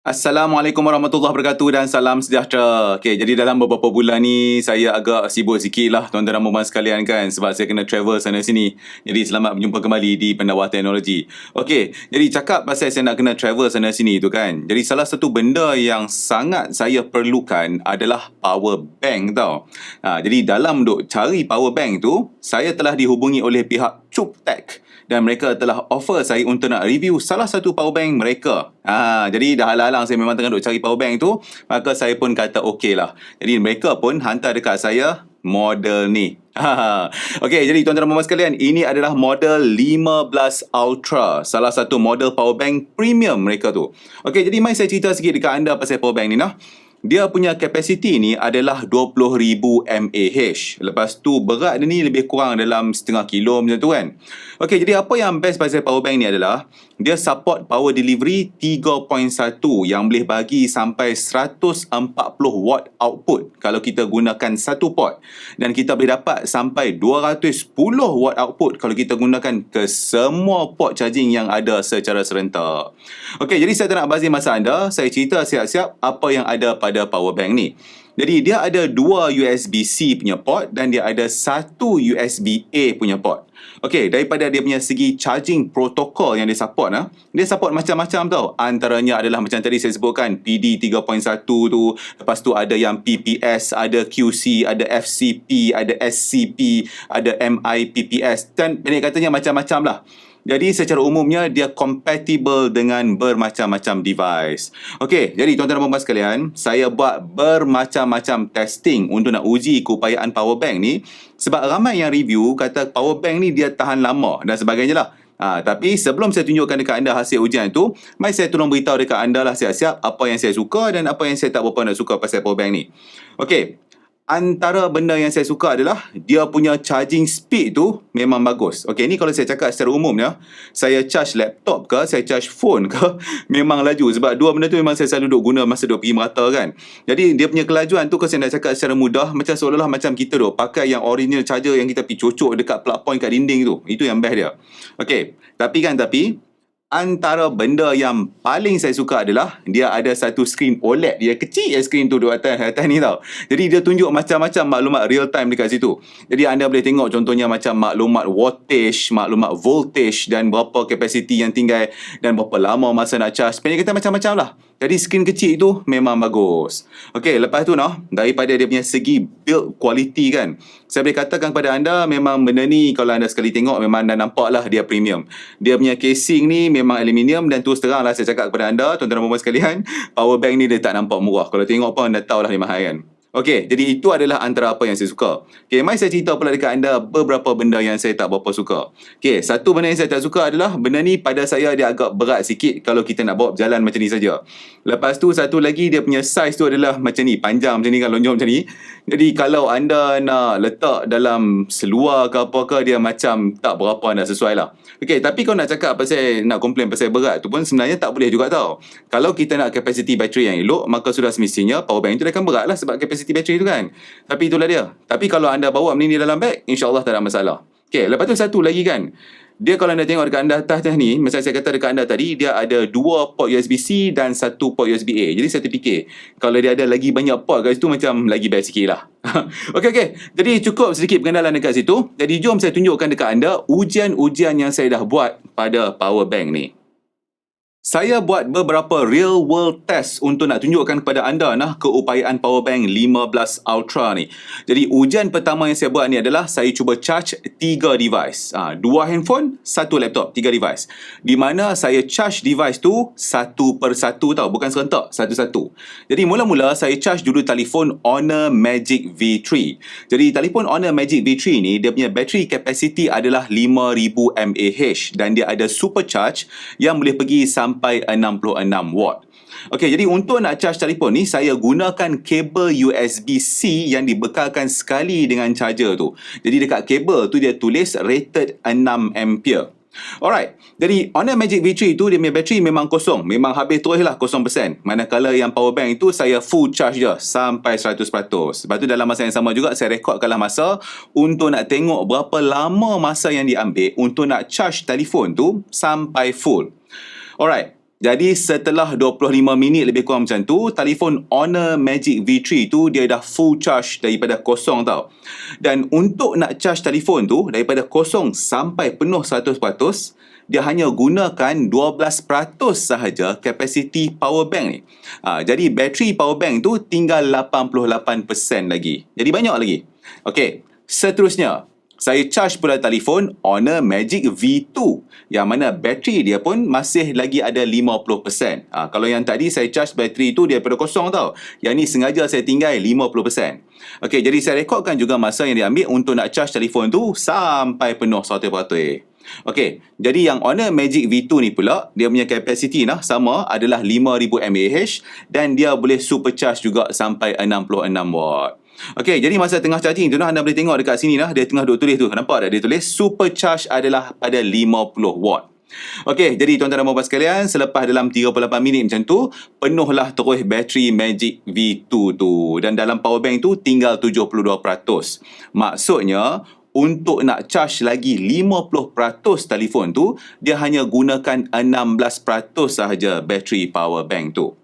Assalamualaikum warahmatullahi wabarakatuh dan salam sejahtera. Okay, jadi dalam beberapa bulan ni saya agak sibuk sikit lah tuan-tuan dan puan sekalian kan sebab saya kena travel sana sini. Jadi selamat berjumpa kembali di Pendawah Teknologi. Okay, jadi cakap pasal saya nak kena travel sana sini tu kan. Jadi salah satu benda yang sangat saya perlukan adalah power bank tau. Ha, jadi dalam duk cari power bank tu, saya telah dihubungi oleh pihak CupTech dan mereka telah offer saya untuk nak review salah satu power bank mereka. Ha, jadi dah halang-halang saya memang tengah duk cari power bank tu, maka saya pun kata okey lah. Jadi mereka pun hantar dekat saya model ni. Okey, jadi tuan-tuan dan sekalian, ini adalah model 15 Ultra, salah satu model power bank premium mereka tu. Okey, jadi mai saya cerita sikit dekat anda pasal power bank ni nah dia punya kapasiti ni adalah 20,000 mAh. Lepas tu berat dia ni lebih kurang dalam setengah kilo macam tu kan. Okey, jadi apa yang best pasal power bank ni adalah dia support power delivery 3.1 yang boleh bagi sampai 140 watt output kalau kita gunakan satu port dan kita boleh dapat sampai 210 watt output kalau kita gunakan ke semua port charging yang ada secara serentak. Okey, jadi saya tak nak bazir masa anda, saya cerita siap-siap apa yang ada pada power bank ni. Jadi dia ada dua USB-C punya port dan dia ada satu USB-A punya port. Okey, daripada dia punya segi charging protocol yang dia support ah, dia support macam-macam tau. Antaranya adalah macam tadi saya sebutkan PD 3.1 tu, lepas tu ada yang PPS, ada QC, ada FCP, ada SCP, ada MIPPS dan pendek katanya macam-macam lah. Jadi secara umumnya dia compatible dengan bermacam-macam device. Okey, jadi tuan-tuan dan puan sekalian, saya buat bermacam-macam testing untuk nak uji keupayaan power bank ni sebab ramai yang review kata power bank ni dia tahan lama dan sebagainya lah. Ha, tapi sebelum saya tunjukkan dekat anda hasil ujian tu, mari saya tolong beritahu dekat anda lah siap-siap apa yang saya suka dan apa yang saya tak berapa nak suka pasal power bank ni. Okey, antara benda yang saya suka adalah dia punya charging speed tu memang bagus. Okey, ni kalau saya cakap secara umumnya, saya charge laptop ke, saya charge phone ke, memang laju sebab dua benda tu memang saya selalu duk guna masa duk pergi merata kan. Jadi dia punya kelajuan tu kalau saya nak cakap secara mudah macam seolah-olah macam kita duk pakai yang original charger yang kita pergi cocok dekat plug point kat dinding tu. Itu yang best dia. Okey, tapi kan tapi antara benda yang paling saya suka adalah dia ada satu screen OLED. Dia kecil ya screen tu di atas atas ni tau. Jadi dia tunjuk macam-macam maklumat real time dekat situ. Jadi anda boleh tengok contohnya macam maklumat wattage maklumat voltage dan berapa kapasiti yang tinggal dan berapa lama masa nak charge. Pendek kata macam-macam lah jadi screen kecil itu memang bagus. Okey, lepas tu noh, daripada dia punya segi build quality kan. Saya boleh katakan kepada anda memang benda ni kalau anda sekali tengok memang anda nampak lah dia premium. Dia punya casing ni memang aluminium dan terus terang lah saya cakap kepada anda, tuan-tuan dan puan sekalian, power bank ni dia tak nampak murah. Kalau tengok pun anda tahu lah dia mahal kan. Okey, jadi itu adalah antara apa yang saya suka. Okey, mari saya cerita pula dekat anda beberapa benda yang saya tak berapa suka. Okey, satu benda yang saya tak suka adalah benda ni pada saya dia agak berat sikit kalau kita nak bawa berjalan macam ni saja. Lepas tu satu lagi dia punya size tu adalah macam ni, panjang macam ni kan, lonjong macam ni. Jadi kalau anda nak letak dalam seluar ke apa ke dia macam tak berapa anda sesuai lah. Okey, tapi kalau nak cakap pasal nak komplain pasal berat tu pun sebenarnya tak boleh juga tau. Kalau kita nak kapasiti bateri yang elok, maka sudah semestinya power bank tu akan berat lah sebab kapasiti capacity battery tu kan. Tapi itulah dia. Tapi kalau anda bawa benda ni dalam beg, insyaAllah tak ada masalah. Okay, lepas tu satu lagi kan. Dia kalau anda tengok dekat anda atas ni, macam saya kata dekat anda tadi, dia ada dua port USB-C dan satu port USB-A. Jadi saya terfikir, kalau dia ada lagi banyak port kat situ, macam lagi best sikit lah. okay, okay. Jadi cukup sedikit pengenalan dekat situ. Jadi jom saya tunjukkan dekat anda ujian-ujian yang saya dah buat pada power bank ni. Saya buat beberapa real world test untuk nak tunjukkan kepada anda nah keupayaan powerbank 15 Ultra ni. Jadi ujian pertama yang saya buat ni adalah saya cuba charge tiga device. Ha, dua handphone, satu laptop, tiga device. Di mana saya charge device tu satu per satu tau, bukan serentak, satu-satu. Jadi mula-mula saya charge dulu telefon Honor Magic V3. Jadi telefon Honor Magic V3 ni dia punya battery capacity adalah 5000 mAh dan dia ada supercharge yang boleh pergi sampai sampai 66 watt. Okey, jadi untuk nak charge telefon ni saya gunakan kabel USB-C yang dibekalkan sekali dengan charger tu. Jadi dekat kabel tu dia tulis rated 6 ampere. Alright, jadi Honor Magic V3 tu dia punya bateri memang kosong. Memang habis terus lah kosong persen. Manakala yang power bank itu saya full charge je sampai 100%. Lepas tu dalam masa yang sama juga saya rekodkanlah masa untuk nak tengok berapa lama masa yang diambil untuk nak charge telefon tu sampai full. Alright. Jadi setelah 25 minit lebih kurang macam tu, telefon Honor Magic V3 tu dia dah full charge daripada kosong tau. Dan untuk nak charge telefon tu daripada kosong sampai penuh 100%, dia hanya gunakan 12% sahaja kapasiti power bank ni. Ha, jadi bateri power bank tu tinggal 88% lagi. Jadi banyak lagi. Okey, seterusnya saya charge pula telefon Honor Magic V2 yang mana bateri dia pun masih lagi ada 50%. Ha, kalau yang tadi saya charge bateri tu daripada kosong tau. Yang ni sengaja saya tinggal 50%. Okey, jadi saya rekodkan juga masa yang diambil untuk nak charge telefon tu sampai penuh 100%. Okey, jadi yang Honor Magic V2 ni pula, dia punya capacity nah sama adalah 5000 mAh dan dia boleh supercharge juga sampai 66 watt. Okey, jadi masa tengah charging tu anda boleh tengok dekat sini nah dia tengah duk tulis tu. Nampak tak dia tulis supercharge adalah pada 50 watt. Okey, jadi tuan-tuan dan puan sekalian, selepas dalam 38 minit macam tu, penuhlah terus bateri Magic V2 tu. Dan dalam power bank tu tinggal 72%. Maksudnya, untuk nak charge lagi 50% telefon tu, dia hanya gunakan 16% sahaja bateri power bank tu.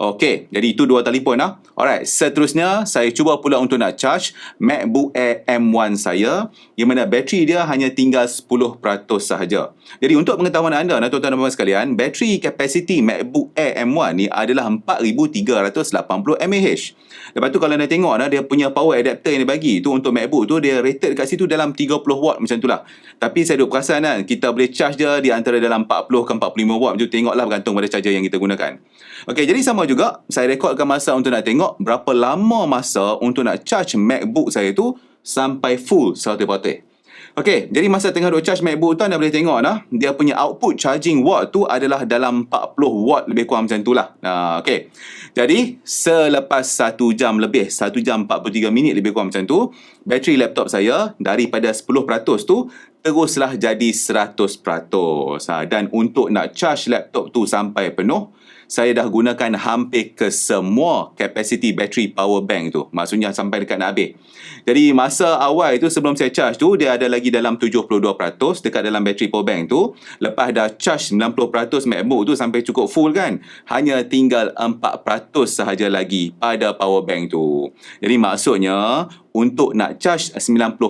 Okey, jadi itu dua telefon lah. Alright, seterusnya saya cuba pula untuk nak charge MacBook Air M1 saya yang mana bateri dia hanya tinggal 10% sahaja. Jadi untuk pengetahuan anda, nah, tuan-tuan dan puan sekalian, bateri capacity MacBook Air M1 ni adalah 4380 mAh. Lepas tu kalau anda tengok nah, dia punya power adapter yang dia bagi tu untuk MacBook tu dia rated kat situ dalam 30 watt macam tu lah. Tapi saya duk perasan kan, kita boleh charge dia di antara dalam 40 ke 45 watt. Macam tengoklah bergantung pada charger yang kita gunakan. Okey, jadi sama juga saya rekodkan masa untuk nak tengok berapa lama masa untuk nak charge MacBook saya tu sampai full 100%. Okey, jadi masa tengah duk charge MacBook tu anda boleh tengok nah, dia punya output charging watt tu adalah dalam 40 watt lebih kurang macam tu lah. Nah, okey. Jadi, selepas 1 jam lebih, 1 jam 43 minit lebih kurang macam tu, bateri laptop saya daripada 10% tu teruslah jadi 100%. Ha, dan untuk nak charge laptop tu sampai penuh, saya dah gunakan hampir ke semua capacity battery power bank tu. Maksudnya sampai dekat nak habis. Jadi masa awal itu sebelum saya charge tu dia ada lagi dalam 72% dekat dalam battery power bank tu. Lepas dah charge 90% MacBook tu sampai cukup full kan. Hanya tinggal 4% sahaja lagi pada power bank tu. Jadi maksudnya untuk nak charge 90%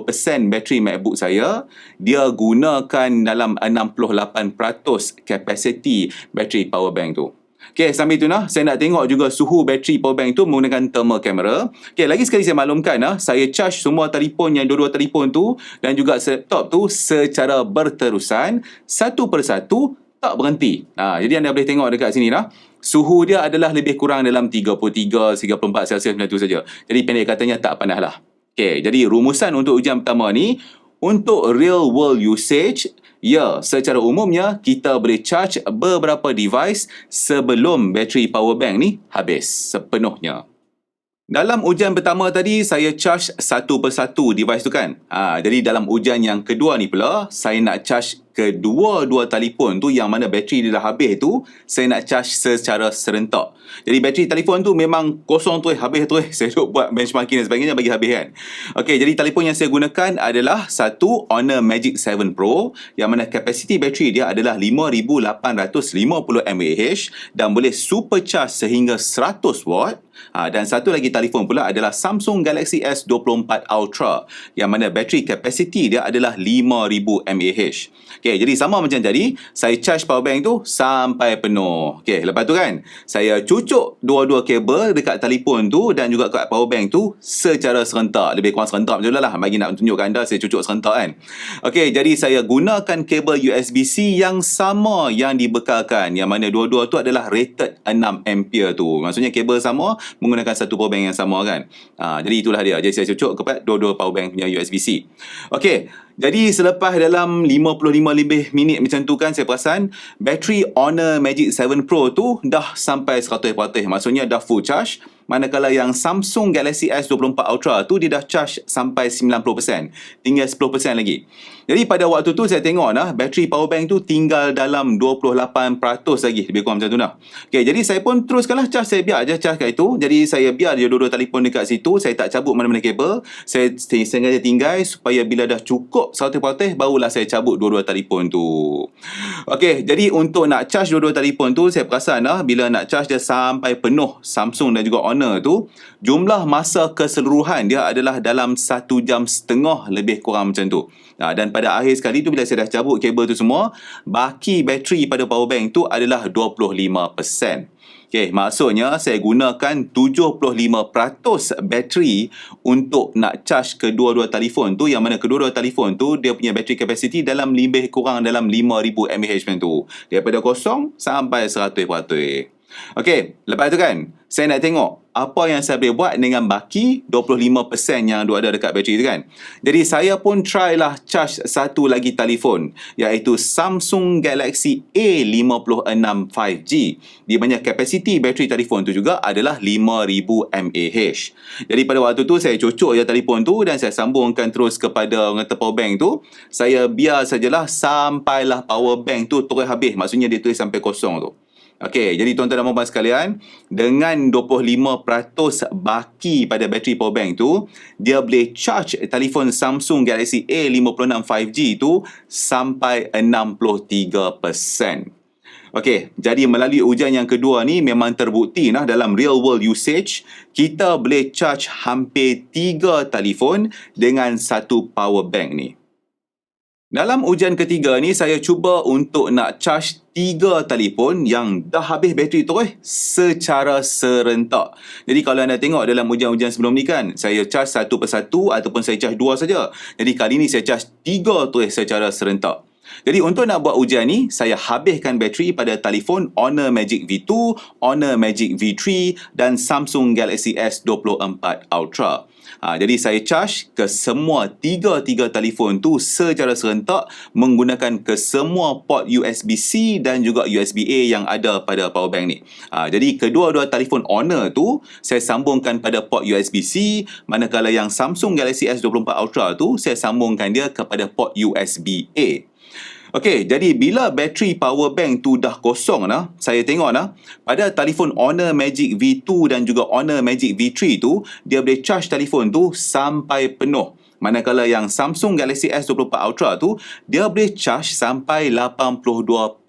bateri MacBook saya, dia gunakan dalam 68% capacity bateri power bank tu. Okay, sambil tu nah, saya nak tengok juga suhu bateri power bank tu menggunakan thermal camera. Okay, lagi sekali saya maklumkan nah, saya charge semua telefon yang dua-dua telefon tu dan juga laptop tu secara berterusan, satu persatu tak berhenti. Ha, jadi anda boleh tengok dekat sini lah. Suhu dia adalah lebih kurang dalam 33, 34 Celsius macam tu saja. Jadi pendek katanya tak panas lah. Okay, jadi rumusan untuk ujian pertama ni, untuk real world usage, Ya, secara umumnya kita boleh charge beberapa device sebelum bateri power bank ni habis sepenuhnya. Dalam ujian pertama tadi, saya charge satu persatu device tu kan. Ha, jadi dalam ujian yang kedua ni pula, saya nak charge kedua-dua telefon tu yang mana bateri dia dah habis tu, saya nak charge secara serentak. Jadi bateri telefon tu memang kosong tu habis tu. Saya duk buat benchmarking dan sebagainya bagi habis kan. Okey, jadi telefon yang saya gunakan adalah satu Honor Magic 7 Pro yang mana kapasiti bateri dia adalah 5850 mAh dan boleh supercharge sehingga 100 watt. Ha, dan satu lagi telefon pula adalah Samsung Galaxy S24 Ultra yang mana bateri kapasiti dia adalah 5000 mAh. Okey, jadi sama macam tadi, saya charge power bank tu sampai penuh. Okey, lepas tu kan, saya cucuk dua-dua kabel dekat telefon tu dan juga kat power bank tu secara serentak. Lebih kurang serentak macam lah bagi nak tunjukkan anda saya cucuk serentak kan. Okey, jadi saya gunakan kabel USB-C yang sama yang dibekalkan. Yang mana dua-dua tu adalah rated 6 ampere tu. Maksudnya kabel sama menggunakan satu power bank yang sama kan. Ha, jadi itulah dia. Jadi saya cucuk kepada dua-dua power bank punya USB-C. Okey, jadi selepas dalam 55 lebih minit macam tu kan saya perasan bateri Honor Magic 7 Pro tu dah sampai 100%. Maksudnya dah full charge. Manakala yang Samsung Galaxy S24 Ultra tu dia dah charge sampai 90%. Tinggal 10% lagi. Jadi pada waktu tu saya tengok nah bateri power bank tu tinggal dalam 28% lagi lebih kurang macam tu nah. Okey, jadi saya pun teruskanlah charge saya biar aja charge kat itu. Jadi saya biar dia dua-dua telefon dekat situ, saya tak cabut mana-mana kabel. Saya sengaja tinggal supaya bila dah cukup 100% barulah saya cabut dua-dua telefon tu. Okey, jadi untuk nak charge dua-dua telefon tu saya perasan lah bila nak charge dia sampai penuh Samsung dan juga Honor tu, jumlah masa keseluruhan dia adalah dalam 1 jam setengah lebih kurang macam tu. Ha, dan pada akhir sekali tu bila saya dah cabut kabel tu semua, baki bateri pada power bank tu adalah 25%. Okay, maksudnya saya gunakan 75% bateri untuk nak charge kedua-dua telefon tu yang mana kedua-dua telefon tu dia punya bateri capacity dalam lebih kurang dalam 5000 mAh macam tu. Daripada kosong sampai 100%. Okey, lepas tu kan, saya nak tengok apa yang saya boleh buat dengan baki 25% yang ada dekat bateri tu kan. Jadi saya pun try lah charge satu lagi telefon iaitu Samsung Galaxy A56 5G. Di banyak kapasiti bateri telefon tu juga adalah 5000 mAh. Jadi pada waktu tu saya cocok je telefon tu dan saya sambungkan terus kepada ngata power bank tu. Saya biar sajalah sampailah power bank tu terus habis. Maksudnya dia terus sampai kosong tu. Okey, jadi tuan-tuan dan puan sekalian, dengan 25% baki pada bateri power bank tu, dia boleh charge telefon Samsung Galaxy A56 5G tu sampai 63%. Okey, jadi melalui ujian yang kedua ni memang terbukti nah dalam real world usage, kita boleh charge hampir 3 telefon dengan satu power bank ni. Dalam ujian ketiga ni saya cuba untuk nak charge tiga telefon yang dah habis bateri tu eh secara serentak. Jadi kalau anda tengok dalam ujian-ujian sebelum ni kan, saya charge satu persatu ataupun saya charge dua saja. Jadi kali ni saya charge tiga tu eh secara serentak. Jadi untuk nak buat ujian ni, saya habiskan bateri pada telefon Honor Magic V2, Honor Magic V3 dan Samsung Galaxy S24 Ultra. Ha, jadi saya charge ke semua tiga-tiga telefon tu secara serentak menggunakan ke semua port USB-C dan juga USB-A yang ada pada power bank ni. Ha, jadi kedua-dua telefon Honor tu saya sambungkan pada port USB-C manakala yang Samsung Galaxy S24 Ultra tu saya sambungkan dia kepada port USB-A. Okey, jadi bila bateri power bank tu dah kosong nah, saya tengok nah, pada telefon Honor Magic V2 dan juga Honor Magic V3 tu, dia boleh charge telefon tu sampai penuh. Manakala yang Samsung Galaxy S24 Ultra tu, dia boleh charge sampai 82%.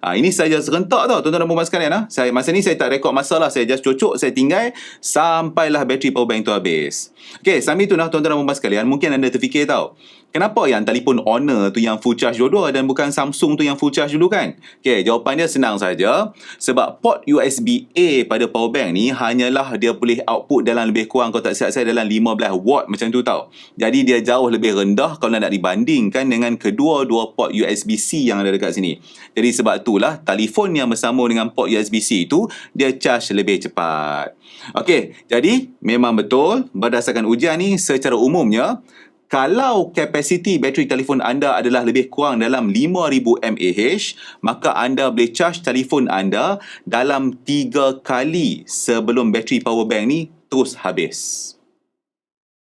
Ha, ini saja serentak tau, tuan-tuan dan puan sekalian. Ha? Saya, masa ni saya tak rekod masa lah, saya just cocok, saya tinggal sampailah bateri power bank tu habis. Okay, sambil tu nah, tuan-tuan dan puan sekalian, mungkin anda terfikir tau, Kenapa yang telefon Honor tu yang full charge dua-dua dan bukan Samsung tu yang full charge dulu kan? Okay, jawapan dia senang saja. Sebab port USB-A pada power bank ni hanyalah dia boleh output dalam lebih kurang kalau tak silap saya dalam 15 watt macam tu tau. Jadi dia jauh lebih rendah kalau nak dibandingkan dengan kedua-dua port USB-C yang ada dekat sini. Jadi sebab itulah telefon yang bersambung dengan port USB-C tu dia charge lebih cepat. Okey, jadi memang betul berdasarkan ujian ni secara umumnya kalau kapasiti bateri telefon anda adalah lebih kurang dalam 5000 mAh, maka anda boleh charge telefon anda dalam 3 kali sebelum bateri power bank ni terus habis.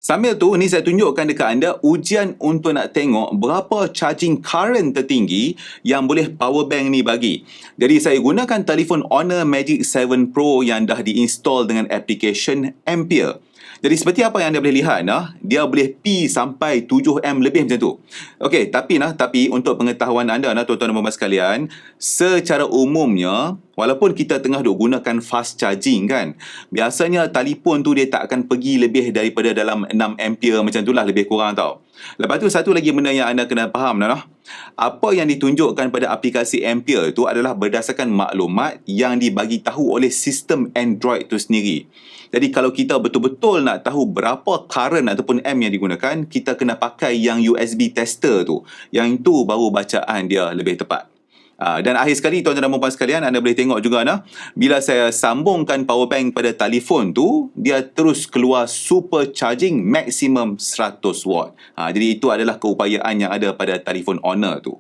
Sambil tu, ni saya tunjukkan dekat anda ujian untuk nak tengok berapa charging current tertinggi yang boleh power bank ni bagi. Jadi saya gunakan telefon Honor Magic 7 Pro yang dah diinstal dengan application Ampere. Jadi seperti apa yang anda boleh lihat nah, dia boleh P sampai 7M lebih macam tu. Okey, tapi nah, tapi untuk pengetahuan anda nah tuan-tuan dan puan sekalian, secara umumnya walaupun kita tengah duk gunakan fast charging kan, biasanya telefon tu dia tak akan pergi lebih daripada dalam 6 ampere macam itulah lebih kurang tau. Lepas tu satu lagi benda yang anda kena faham nah. Apa yang ditunjukkan pada aplikasi Ampere tu adalah berdasarkan maklumat yang dibagi tahu oleh sistem Android tu sendiri. Jadi kalau kita betul-betul nak tahu berapa current ataupun M yang digunakan, kita kena pakai yang USB tester tu. Yang itu baru bacaan dia lebih tepat. Uh, dan akhir sekali tuan-tuan dan puan sekalian anda boleh tengok juga nah bila saya sambungkan power bank pada telefon tu dia terus keluar super charging maksimum 100 watt. Uh, jadi itu adalah keupayaan yang ada pada telefon Honor tu.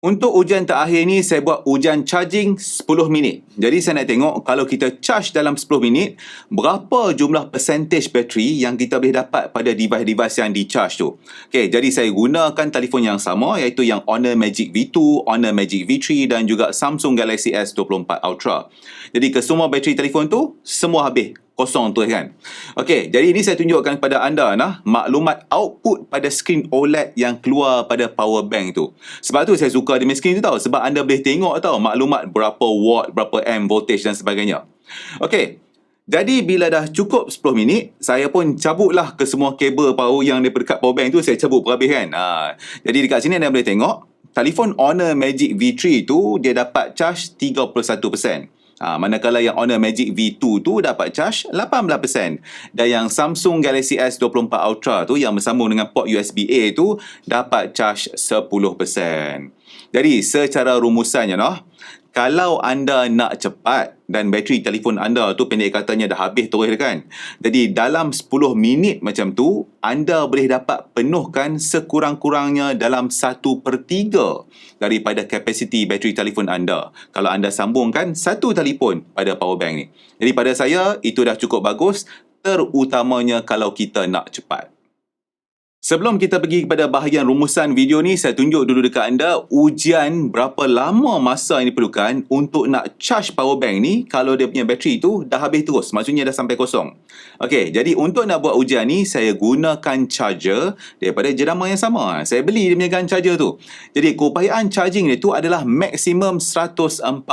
Untuk ujian terakhir ni saya buat ujian charging 10 minit. Jadi saya nak tengok kalau kita charge dalam 10 minit, berapa jumlah percentage bateri yang kita boleh dapat pada device-device yang di charge tu. Okay, jadi saya gunakan telefon yang sama iaitu yang Honor Magic V2, Honor Magic V3 dan juga Samsung Galaxy S24 Ultra. Jadi kesemua bateri telefon tu semua habis kosong tu kan. Okey, jadi ini saya tunjukkan kepada anda nah maklumat output pada skrin OLED yang keluar pada power bank tu. Sebab tu saya suka di skrin tu tau sebab anda boleh tengok tau maklumat berapa watt, berapa amp voltage dan sebagainya. Okey. Jadi bila dah cukup 10 minit, saya pun cabutlah ke semua kabel power yang daripada dekat power bank tu saya cabut berhabis kan. Ha, jadi dekat sini anda boleh tengok telefon Honor Magic V3 tu dia dapat charge 31%. Ha, manakala yang Honor Magic V2 tu dapat charge 18%. Dan yang Samsung Galaxy S24 Ultra tu yang bersambung dengan port USB-A tu dapat charge 10%. Jadi secara rumusannya noh, kalau anda nak cepat dan bateri telefon anda tu pendek katanya dah habis terus kan. Jadi dalam 10 minit macam tu, anda boleh dapat penuhkan sekurang-kurangnya dalam 1 per 3 daripada kapasiti bateri telefon anda. Kalau anda sambungkan satu telefon pada power bank ni. Jadi pada saya, itu dah cukup bagus terutamanya kalau kita nak cepat. Sebelum kita pergi kepada bahagian rumusan video ni, saya tunjuk dulu dekat anda ujian berapa lama masa yang diperlukan untuk nak charge power bank ni kalau dia punya bateri tu dah habis terus. Maksudnya dah sampai kosong. Okey, jadi untuk nak buat ujian ni, saya gunakan charger daripada jenama yang sama. Saya beli dia punya gun charger tu. Jadi keupayaan charging dia tu adalah maksimum 140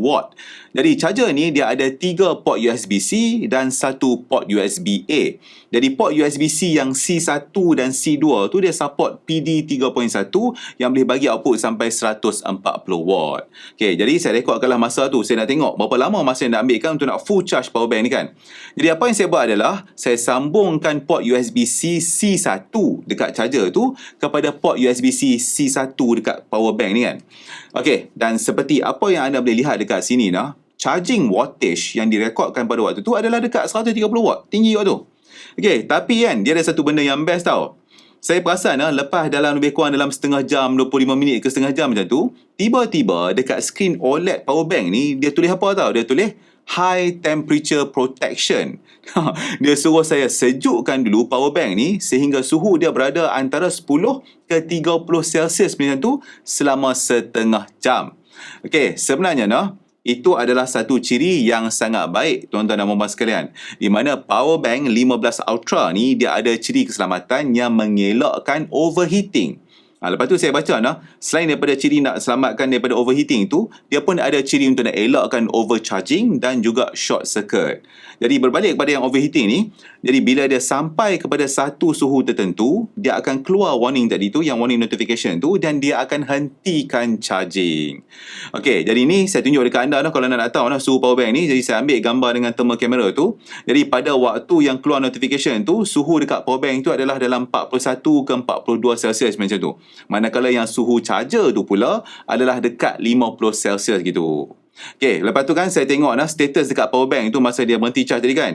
watt. Jadi charger ni dia ada 3 port USB-C dan 1 port USB-A. Jadi port USB-C yang C1 dan C2 tu dia support PD 3.1 yang boleh bagi output sampai 140 watt. Okay, jadi saya rekodkanlah masa tu. Saya nak tengok berapa lama masa yang nak ambil kan untuk nak full charge power bank ni kan. Jadi apa yang saya buat adalah saya sambungkan port USB-C C1 dekat charger tu kepada port USB-C C1 dekat power bank ni kan. Okay, dan seperti apa yang anda boleh lihat dekat sini nah, charging wattage yang direkodkan pada waktu tu adalah dekat 130 watt. Tinggi waktu tu. Okay, tapi kan dia ada satu benda yang best tau. Saya perasan lah, lepas dalam lebih kurang dalam setengah jam, 25 minit ke setengah jam macam tu, tiba-tiba dekat screen OLED power bank ni, dia tulis apa tau? Dia tulis high temperature protection. dia suruh saya sejukkan dulu power bank ni sehingga suhu dia berada antara 10 ke 30 Celsius macam tu selama setengah jam. Okey, sebenarnya nah, itu adalah satu ciri yang sangat baik tuan-tuan dan puan sekalian. Di mana power bank 15 Ultra ni dia ada ciri keselamatan yang mengelakkan overheating. Ha, lepas tu saya baca nah, selain daripada ciri nak selamatkan daripada overheating tu, dia pun ada ciri untuk nak elakkan overcharging dan juga short circuit. Jadi berbalik kepada yang overheating ni, jadi bila dia sampai kepada satu suhu tertentu, dia akan keluar warning tadi tu, yang warning notification tu dan dia akan hentikan charging. Okey, jadi ni saya tunjuk dekat anda nah, kalau anda nak tahu nah, suhu power bank ni, jadi saya ambil gambar dengan thermal camera tu. Jadi pada waktu yang keluar notification tu, suhu dekat power bank tu adalah dalam 41 ke 42 Celsius macam tu. Manakala yang suhu charger tu pula adalah dekat 50 Celsius gitu. Okay, lepas tu kan saya tengok nah, status dekat power bank tu masa dia berhenti charge tadi kan.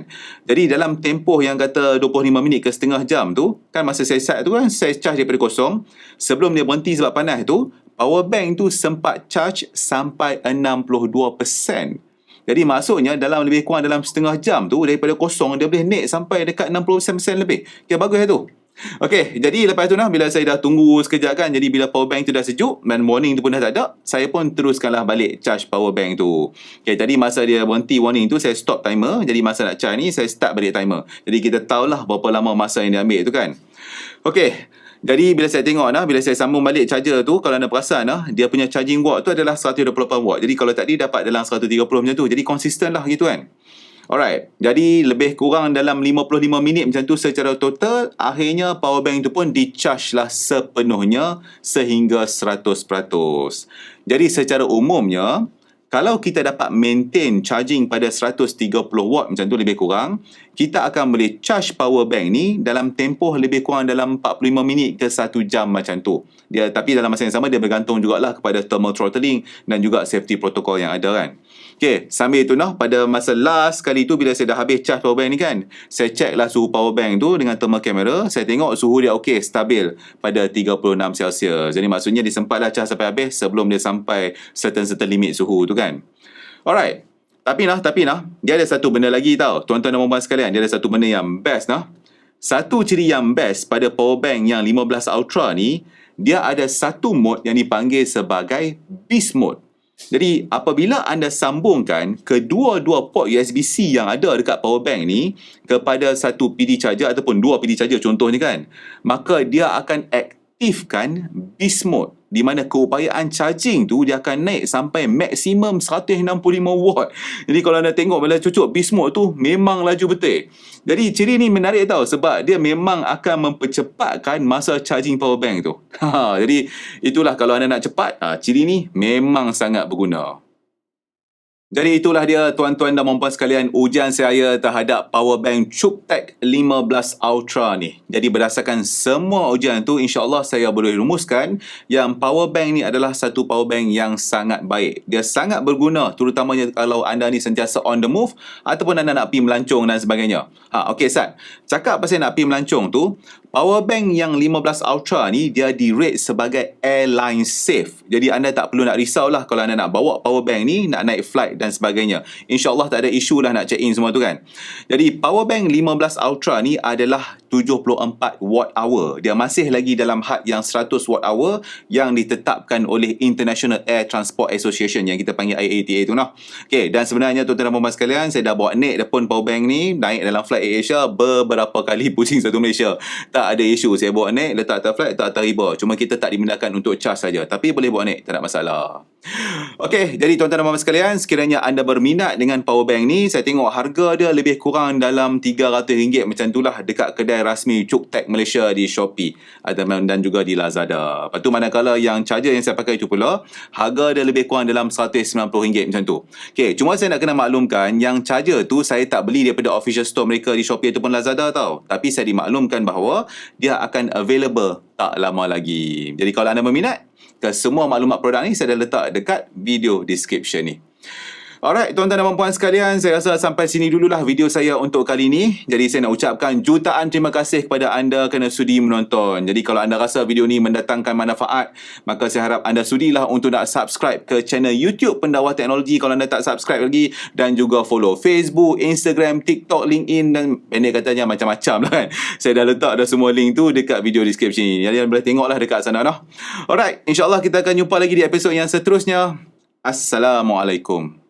Jadi dalam tempoh yang kata 25 minit ke setengah jam tu, kan masa saya start tu kan, saya charge daripada kosong. Sebelum dia berhenti sebab panas tu, power bank tu sempat charge sampai 62%. Jadi maksudnya dalam lebih kurang dalam setengah jam tu, daripada kosong, dia boleh naik sampai dekat 60% lebih. Okay, bagus lah tu. Okey, jadi lepas tu nah bila saya dah tunggu sekejap kan, jadi bila power bank tu dah sejuk dan warning tu pun dah tak ada, saya pun teruskanlah balik charge power bank tu. Okey, jadi masa dia berhenti warning tu saya stop timer. Jadi masa nak charge ni saya start balik timer. Jadi kita tahulah berapa lama masa yang dia ambil tu kan. Okey. Jadi bila saya tengok nah, bila saya sambung balik charger tu, kalau anda perasan nah, dia punya charging watt tu adalah 128 watt. Jadi kalau tadi dapat dalam 130 macam tu. Jadi konsisten lah gitu kan. Alright, jadi lebih kurang dalam 55 minit macam tu secara total, akhirnya power bank tu pun di-charge lah sepenuhnya sehingga 100%. Jadi secara umumnya, kalau kita dapat maintain charging pada 130 watt macam tu lebih kurang, kita akan boleh charge power bank ni dalam tempoh lebih kurang dalam 45 minit ke 1 jam macam tu. Dia tapi dalam masa yang sama dia bergantung jugalah kepada thermal throttling dan juga safety protocol yang ada kan. Okay, sambil tu noh, pada masa last kali tu bila saya dah habis charge power bank ni kan, saya check lah suhu power bank tu dengan thermal camera, saya tengok suhu dia okey, stabil pada 36 Celsius. Jadi maksudnya disempatlah charge sampai habis sebelum dia sampai certain-certain limit suhu tu kan. Alright. Tapi nah, tapi nah, dia ada satu benda lagi tau. Tuan-tuan dan puan sekalian, dia ada satu benda yang best nah. Satu ciri yang best pada power bank yang 15 Ultra ni, dia ada satu mode yang dipanggil sebagai Beast Mode. Jadi apabila anda sambungkan kedua-dua port USB-C yang ada dekat power bank ni kepada satu PD charger ataupun dua PD charger contohnya kan, maka dia akan aktifkan beast mode di mana keupayaan charging tu dia akan naik sampai maksimum 165 watt. Jadi kalau anda tengok bila cucuk beast mode tu memang laju betul. Jadi ciri ni menarik tau sebab dia memang akan mempercepatkan masa charging power bank tu. Ha, jadi itulah kalau anda nak cepat, ha, ciri ni memang sangat berguna. Jadi itulah dia tuan-tuan dan puan sekalian ujian saya terhadap power bank ChukTech 15 Ultra ni. Jadi berdasarkan semua ujian tu insya-Allah saya boleh rumuskan yang power bank ni adalah satu power bank yang sangat baik. Dia sangat berguna terutamanya kalau anda ni sentiasa on the move ataupun anda nak pergi melancong dan sebagainya. Ha okey Sat. Cakap pasal nak pergi melancong tu, Power bank yang 15 Ultra ni dia di rate sebagai airline safe. Jadi anda tak perlu nak risau lah kalau anda nak bawa power bank ni nak naik flight dan sebagainya. InsyaAllah tak ada isu lah nak check in semua tu kan. Jadi power bank 15 Ultra ni adalah 74 watt hour. Dia masih lagi dalam had yang 100 watt hour yang ditetapkan oleh International Air Transport Association yang kita panggil IATA tu noh. Okay, dan sebenarnya tuan-tuan dan puan sekalian, saya dah bawa naik pun power bank ni naik dalam flight Asia beberapa kali pusing satu Malaysia. Tak ada isu. Saya bawa naik, letak atas flight, letak atas riba. Cuma kita tak dimudahkan untuk charge saja. Tapi boleh bawa naik, tak ada masalah. Okey, jadi tuan-tuan dan puan sekalian, sekiranya anda berminat dengan power bank ni, saya tengok harga dia lebih kurang dalam RM300 macam itulah dekat kedai rasmi ChukTech Malaysia di Shopee dan juga di Lazada. Lepas tu manakala yang charger yang saya pakai itu pula, harga dia lebih kurang dalam RM190 macam tu. Okey, cuma saya nak kena maklumkan yang charger tu saya tak beli daripada official store mereka di Shopee ataupun Lazada tau. Tapi saya dimaklumkan bahawa dia akan available tak lama lagi. Jadi kalau anda berminat, semua maklumat produk ni saya dah letak dekat video description ni. Alright, tuan-tuan dan puan sekalian, saya rasa sampai sini dululah video saya untuk kali ini. Jadi saya nak ucapkan jutaan terima kasih kepada anda kerana sudi menonton. Jadi kalau anda rasa video ni mendatangkan manfaat, maka saya harap anda sudilah untuk nak subscribe ke channel YouTube Pendakwa Teknologi kalau anda tak subscribe lagi dan juga follow Facebook, Instagram, TikTok, LinkedIn dan pendek katanya macam-macam lah kan. Saya dah letak dah semua link tu dekat video description ni. Jadi anda boleh tengoklah dekat sana noh. Alright, insyaAllah kita akan jumpa lagi di episod yang seterusnya. Assalamualaikum.